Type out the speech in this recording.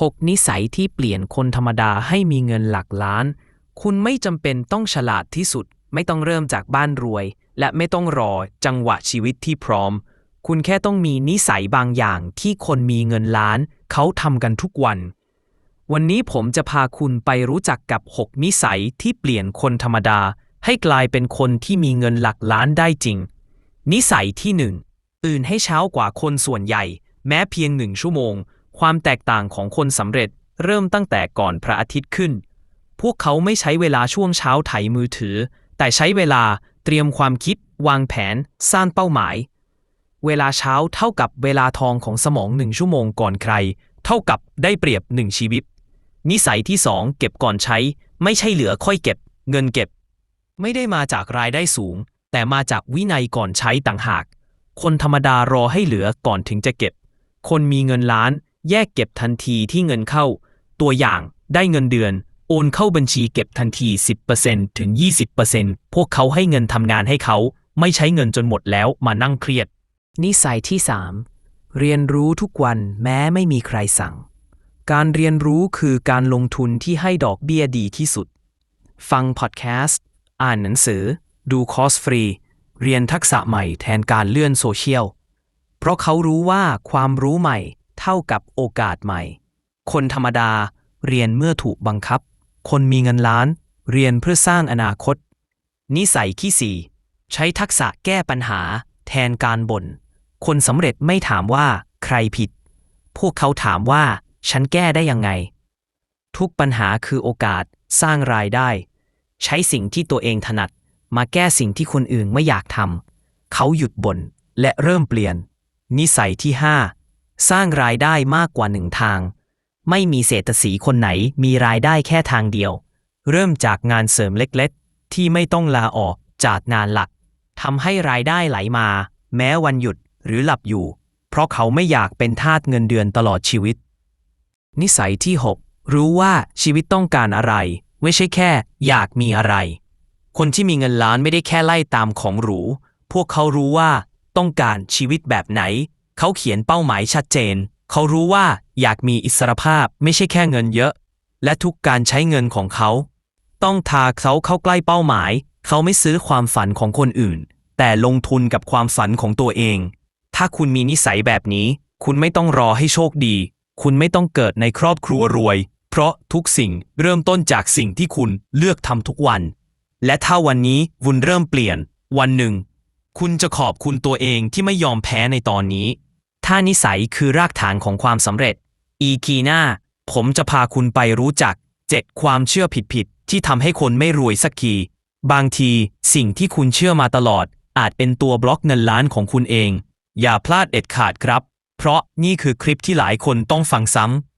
6 นิสัยที่เปลี่ยนคนธรรมดาให้มีเงินหลักล้าน คุณไม่จำเป็นต้องฉลาดที่สุด ไม่ต้องเริ่มจากบ้านรวย และไม่ต้องรอจังหวะชีวิตที่พร้อม คุณแค่ต้องมีนิสัยบางอย่างที่คนมีเงินล้าน เขาทำกันทุกวัน วันนี้ผมจะพาคุณไปรู้จักกับ 6 นิสัยที่เปลี่ยนคนธรรมดา ให้กลายเป็นคนที่มีเงินหลักล้านได้จริง นิสัยที่ 1 ตื่นให้เช้ากว่าคนส่วนใหญ่ แม้เพียงหนึ่งชั่วโมง ความแตกต่างของคนสำเร็จเริ่มตั้งแต่ก่อนพระอาทิตย์ขึ้น พวกเขาไม่ใช้เวลาช่วงเช้าไถมือถือ แต่ใช้เวลาเตรียมความคิด วางแผน สร้างเป้าหมาย เวลาเช้าเท่ากับเวลาทองของสมองหนึ่งชั่วโมงก่อนใคร เท่ากับได้เปรียบหนึ่งชีวิต นิสัยที่สองเก็บก่อนใช้ ไม่ใช่เหลือค่อยเก็บ เงินเก็บ ไม่ได้มาจากรายได้สูง แต่มาจากวินัยก่อนใช้ต่างหาก คนธรรมดารอให้เหลือก่อนถึงจะเก็บ คนมีเงินล้าน แยกเก็บทันทีที่เงินเข้า ตัวอย่างได้เงินเดือน โอนเข้าบัญชีเก็บทันที 10%ถึง 20%พวกเขาให้เงินทำงานให้เขา ไม่ใช้เงินจนหมดแล้วมานั่งเครียด นิสัยที่ 3 เรียนรู้ทุกวันแม้ไม่มีใครสั่ง การเรียนรู้คือการลงทุนที่ให้ดอกเบี้ยดีที่สุด ฟังพอดแคสต์ อ่านหนังสือ ดูคอร์สฟรี เรียนทักษะใหม่แทนการเลื่อนโซเชียล เพราะเขารู้ว่าความรู้ใหม่ เท่ากับโอกาสใหม่ คนธรรมดาเรียนเมื่อถูกบังคับ คนมีเงินล้าน เรียนเพื่อสร้างอนาคต นิสัยที่ 4 ใช้ทักษะแก้ปัญหา แทนการบ่น คนสำเร็จไม่ถามว่าใครผิด พวกเขาถามว่า ฉันแก้ได้ยังไง ทุกปัญหาคือโอกาสสร้างรายได้ ใช้สิ่งที่ตัวเองถนัด มาแก้สิ่งที่คนอื่นไม่อยากทำเขาหยุดบ่นและเริ่มเปลี่ยน นิสัยที่ 5 สร้างรายได้มากกว่าหนึ่งทาง ไม่มีเศรษฐีคนไหนมีรายได้แค่ทางเดียว เริ่มจากงานเสริมเล็กๆ ที่ไม่ต้องลาออกจากงานหลักทำให้รายได้ไหลมา แม้วันหยุดหรือหลับอยู่ เพราะเขาไม่อยากเป็นทาสเงินเดือนตลอดชีวิต นิสัยที่ 6 รู้ว่าชีวิตต้องการอะไร ไม่ใช่แค่ อยากมีอะไร คนที่มีเงินล้านไม่ได้แค่ไล่ตามของหรู พวกเขารู้ว่าต้องการชีวิตแบบไหน เขาเขียนเป้าหมายชัดเจน เขารู้ว่าอยากมีอิสรภาพไม่ใช่แค่เงินเยอะ และทุกการใช้เงินของเขา ต้องทาเขาเข้าใกล้เป้าหมาย เขาไม่ซื้อความฝันของคนอื่น แต่ลงทุนกับความฝันของตัวเอง ถ้าคุณมีนิสัยแบบนี้ คุณไม่ต้องรอให้โชคดี คุณไม่ต้องเกิดในครอบครัวรวย เพราะทุกสิ่งเริ่มต้นจากสิ่งที่คุณเลือกทำทุกวัน และถ้าวันนี้วุนเริ่มเปลี่ยน วันหนึ่ง คุณจะขอบคุณตัวเองที่ไม่ยอมแพ้ในตอนนี้ ถ้านิสัยคือรากฐานของความสำเร็จ อีกีหน้า ผมจะพาคุณไปรู้จัก 7 ความเชื่อผิดๆที่ทำให้คนไม่รวยสักที บางทีสิ่งที่คุณเชื่อมาตลอด อาจเป็นตัวบล็อกเงินล้านของคุณเอง อย่าพลาดเด็ดขาดครับ เพราะนี่คือคลิปที่หลายคนต้องฟังซ้ำ